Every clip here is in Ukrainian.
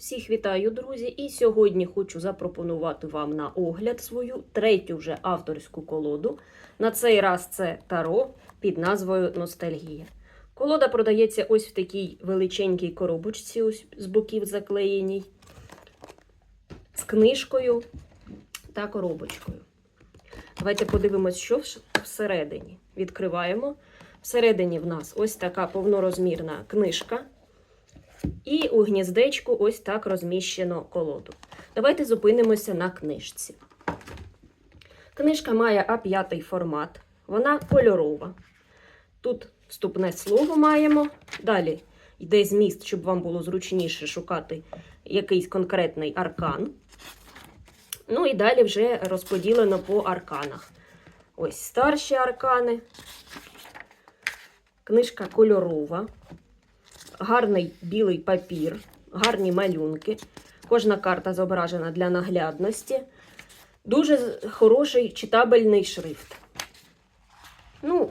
Всіх вітаю, друзі! І сьогодні хочу запропонувати вам на огляд свою третю вже авторську колоду. На цей раз це таро під назвою Ностальгія. Колода продається ось в такій величенькій коробочці, ось з боків заклеєній, з книжкою та коробочкою. Давайте подивимось, що всередині. Відкриваємо. Всередині в нас ось така повнорозмірна книжка. І у гніздечку ось так розміщено колоду. Давайте зупинимося на книжці. Книжка має А5 формат, вона кольорова. Тут вступне слово маємо. Далі йде зміст, щоб вам було зручніше шукати якийсь конкретний аркан. Ну і далі вже розподілено по арканах. Ось старші аркани. Книжка кольорова гарний білий папір, гарні малюнки. Кожна карта зображена для наглядності. Дуже хороший читабельний шрифт. Ну,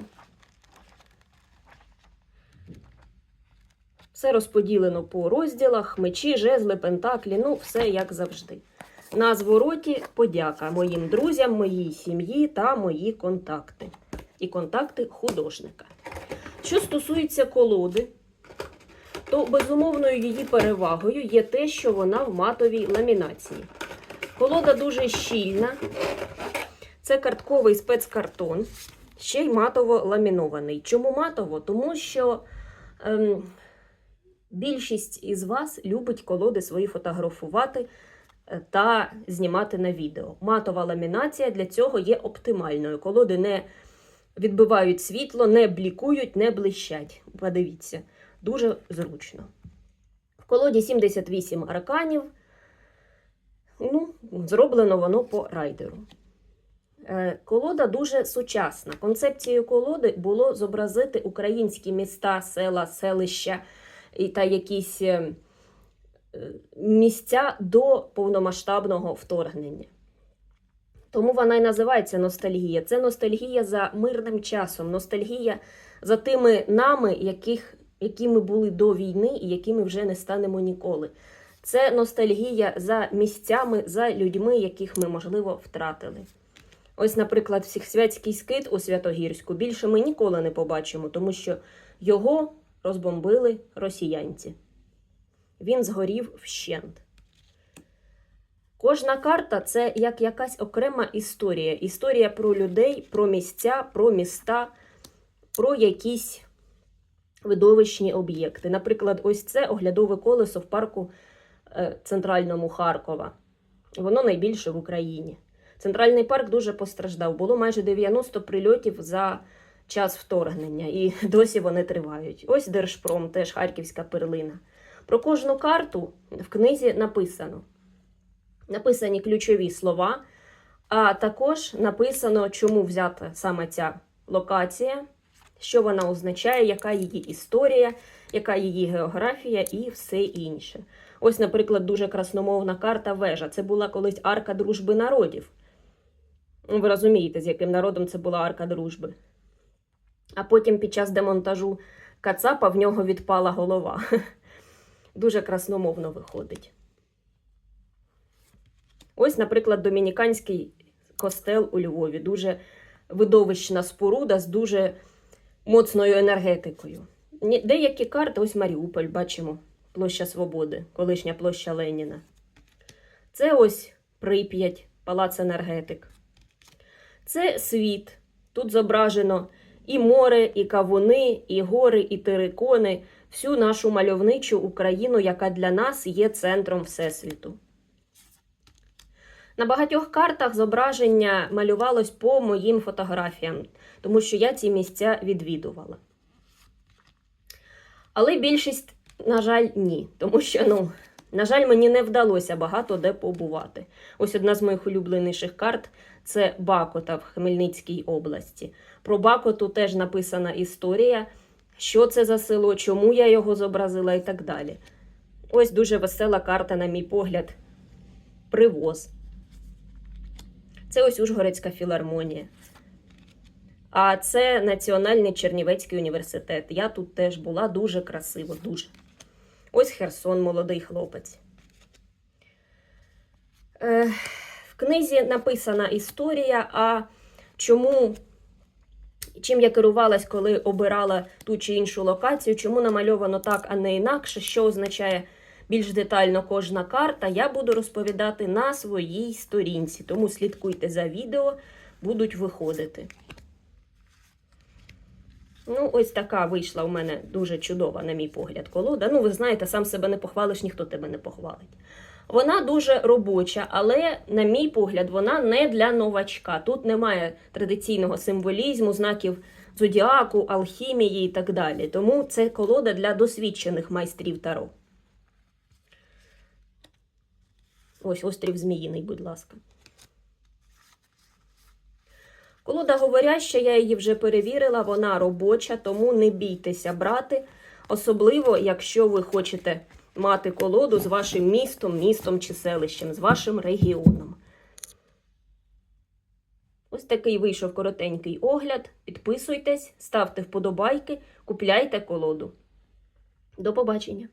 все розподілено по розділах, мечі, жезли, пентаклі, ну, все як завжди. На звороті подяка моїм друзям, моїй сім'ї та мої контакти. І контакти художника. Що стосується колоди, то безумовною її перевагою є те, що вона в матовій ламінації. Колода дуже щільна. Це картковий спецкартон, ще й матово ламінований. Чому матово? Тому що ем, більшість із вас любить колоди свої фотографувати е, та знімати на відео. Матова ламінація для цього є оптимальною. Колоди не відбивають світло, не блікують, не блищать. Подивіться. Дуже зручно. В колоді 78 арканів. Ну, зроблено воно по райдеру. Е, Колода дуже сучасна. Концепцією колоди було зобразити українські міста, села, селища та якісь е, місця до повномасштабного вторгнення. Тому вона і називається ностальгія. Це ностальгія за мирним часом, ностальгія за тими нами, яких які ми були до війни і якими вже не станемо ніколи. Це ностальгія за місцями, за людьми, яких ми, можливо, втратили. Ось, наприклад, Всехсвятський скит у Святогірську більше ми ніколи не побачимо, тому що його розбомбили росіянці. Він згорів вщент. Кожна карта це як якась окрема історія. Історія про людей, про місця, про міста, про якісь видовищні об'єкти. Наприклад, ось це оглядове колесо в парку е, центральному Харкова. Воно найбільше в Україні. Центральний парк дуже постраждав. Було майже 90 прильотів за час вторгнення, і досі вони тривають. Ось Держпром, теж харківська перлина. Про кожну карту в книзі написано. Написані ключові слова, а також написано, чому взята саме ця локація, що вона означає, яка її історія, яка її географія і все інше. Ось, наприклад, дуже красномовна карта вежа. Це була колись арка дружби народів. Ви розумієте, з яким народом це була арка дружби. А потім під час демонтажу Кацапа в нього відпала голова. Дуже красномовно виходить. Ось, наприклад, домініканський костел у Львові. Дуже видовищна споруда з дуже моцною енергетикою. Деякі карти, ось Маріуполь, бачимо, площа Свободи, колишня площа Леніна. Це ось Прип'ять, палац енергетик. Це світ. Тут зображено і море, і кавуни, і гори, і терикони, всю нашу мальовничу Україну, яка для нас є центром Всесвіту. На багатьох картах зображення малювалось по моїм фотографіям, тому що я ці місця відвідувала. Але більшість, на жаль, ні. Тому що, ну, на жаль, мені не вдалося багато де побувати. Ось одна з моїх улюбленіших карт це Бакота в Хмельницькій області. Про Бакоту теж написана історія, що це за село, чому я його зобразила і так далі. Ось дуже весела карта, на мій погляд, привоз. Це ось Ужгородська філармонія. А це Національний Чернівецький університет. Я тут теж була дуже красиво, дуже. Ось Херсон, молодий хлопець. Е, в книзі написана історія, а чому, чим я керувалась, коли обирала ту чи іншу локацію, чому намальовано так, а не інакше, що означає більш детально кожна карта, я буду розповідати на своїй сторінці. Тому слідкуйте за відео, будуть виходити. Ну, ось така вийшла у мене дуже чудова, на мій погляд, колода. Ну, ви знаєте, сам себе не похвалиш, ніхто тебе не похвалить. Вона дуже робоча, але, на мій погляд, вона не для новачка. Тут немає традиційного символізму, знаків зодіаку, алхімії і так далі. Тому це колода для досвідчених майстрів таро. Ось острів Зміїний, будь ласка. Колода говоряща, я її вже перевірила, вона робоча, тому не бійтеся брати. Особливо, якщо ви хочете мати колоду з вашим містом, містом чи селищем, з вашим регіоном. Ось такий вийшов коротенький огляд. Підписуйтесь, ставте вподобайки, купляйте колоду. До побачення!